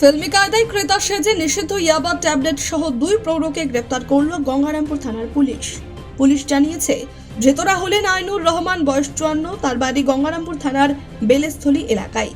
ফিল্মি কায়দায় ক্রেতা সেজে নিষিদ্ধ ইয়াবা ট্যাবলেট সহ দুই প্রৌঢ়কে গ্রেপ্তার করল গঙ্গারামপুর থানার পুলিশ। পুলিশ জানিয়েছে, ধৃতরা হলেন আইনুর রহমান, বয়স চুয়ান্ন, তার বাড়ি গঙ্গারামপুর থানার বেলেস্থলী এলাকায়।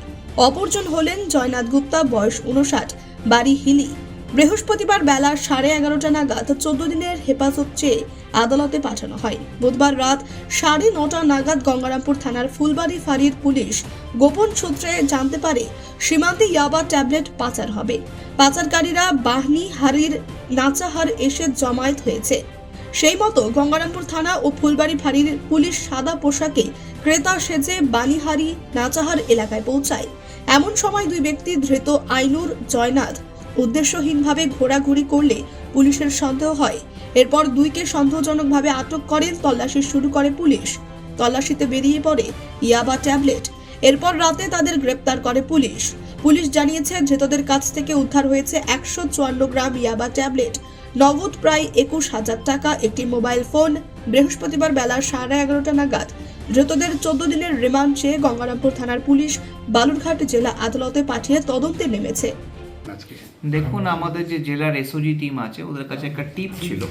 অপরজন হলেন জয়নাথ গুপ্তা, বয়স উনষাট বাড়ি হিলি। বৃহস্পতিবার বেলা সাড়ে এগারোটা নাগাদ চোদ্দ দিনের হেফাজত চেয়ে আদালতে পাঠানো হয়। বুধবার রাত সাড়ে নটা নাগাদ গঙ্গারামপুর থানার ফুলবাড়ি ফাঁড়ির পুলিশ গোপন সূত্রে জানতে পারে, সীমান্তে ইয়াবা ট্যাবলেট পাচার হবে। পাচারকারীরা বাহনি হারির নাচাহার এসে জমায়েত হয়েছে। সেই মতো গঙ্গারামপুর থানা ও ফুলবাড়ি ফাঁড়ির পুলিশ সাদা পোশাকে ক্রেতা সেজে বালিহারি নাচাহার এলাকায় পৌঁছায়। এমন সময় দুই ব্যক্তি ধৃত আইনুর জয়নাথ উদ্দেশ্যহীনভাবে ঘোরাঘুরি করলে পুলিশের সন্দেহ হয়। এরপর দুইকে সন্দেহজনকভাবে আটক করে, তল্লাশি শুরু করে পুলিশ। তল্লাশিতে বেরিয়ে পড়ে ইয়াবা ট্যাবলেট। এরপর রাতে তাদের গ্রেপ্তার করে পুলিশ। পুলিশ জানিয়েছে ধৃতদের কাছ থেকে উদ্ধার হয়েছে একশো চুয়ান্ন গ্রাম ইয়াবা ট্যাবলেট। নগদ প্রায় একুশ হাজার টাকা, একটি মোবাইল ফোন। বৃহস্পতিবার বেলা সাড়ে এগারোটা নাগাদ ধৃতদের চোদ্দ দিনের রিমান্ড চেয়ে গঙ্গারামপুর থানার পুলিশ বালুরঘাট জেলা আদালতে পাঠিয়ে তদন্তে নেমেছে। আজকে দেখুন আমাদের যে জেলার এসওজি টিম আছে ওদের কাছে একটা টিপ ছিল।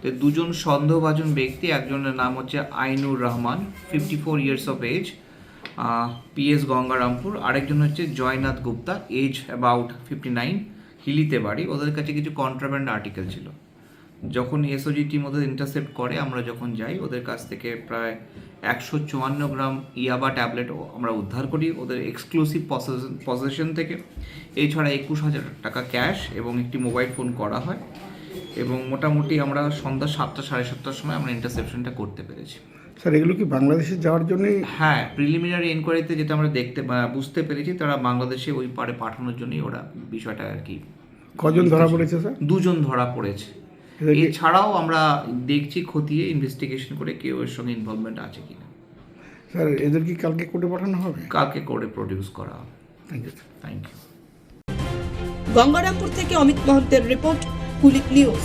তো দুজন সন্দেহভাজন ব্যক্তি একজনের নাম হচ্ছে Ainur Rahman fifty four years of age PS Gangarampur আরেকজন হচ্ছে Joynath Gupta age about fifty nine হিলিতে বাড়ি। ওদের কাছে কিছু কন্ট্রাব্যান্ড আর্টিকেল ছিল। যখন এসওজি টিম ওদের ইন্টারসেপ্ট করে আমরা যখন যাই ওদের কাছ থেকে প্রায় একশো চুয়ান্ন গ্রাম ইয়াবা ট্যাবলেট আমরা উদ্ধার করি ওদের এক্সক্লুসিভ পজিশন থেকে। এছাড়া একুশ হাজার টাকা ক্যাশ এবং একটি মোবাইল ফোন করা হয়। এবং মোটামুটি আমরা সন্ধ্যা সাতটা সাড়ে সাতটার সময় আমরা ইন্টারসেপশনটা করতে পেরেছি। স্যার এগুলো কি বাংলাদেশে যাওয়ার জন্যই? হ্যাঁ প্রিলিমিনারি এনকোয়ারিতে যেটা আমরা দেখতে বুঝতে পেরেছি তারা বাংলাদেশে ওই পারে পাঠানোর জন্যই ওরা বিষয়টা আর কি কজন ধরা পড়েছে স্যার? দুজন ধরা পড়েছে। এছাড়াও আমরা দেখছি খতিয়ে ইনভেস্টিগেশন করে কেউ এর সঙ্গে ইনভলভমেন্ট আছে কি না স্যার এদের কি কালকে কোর্টে পাঠানো হবে? কালকে করে প্রডিউস করা হবে। Thank you sir thank you Gangarampur থেকে অমিত মহন্তের রিপোর্ট কুলিক নিউজ।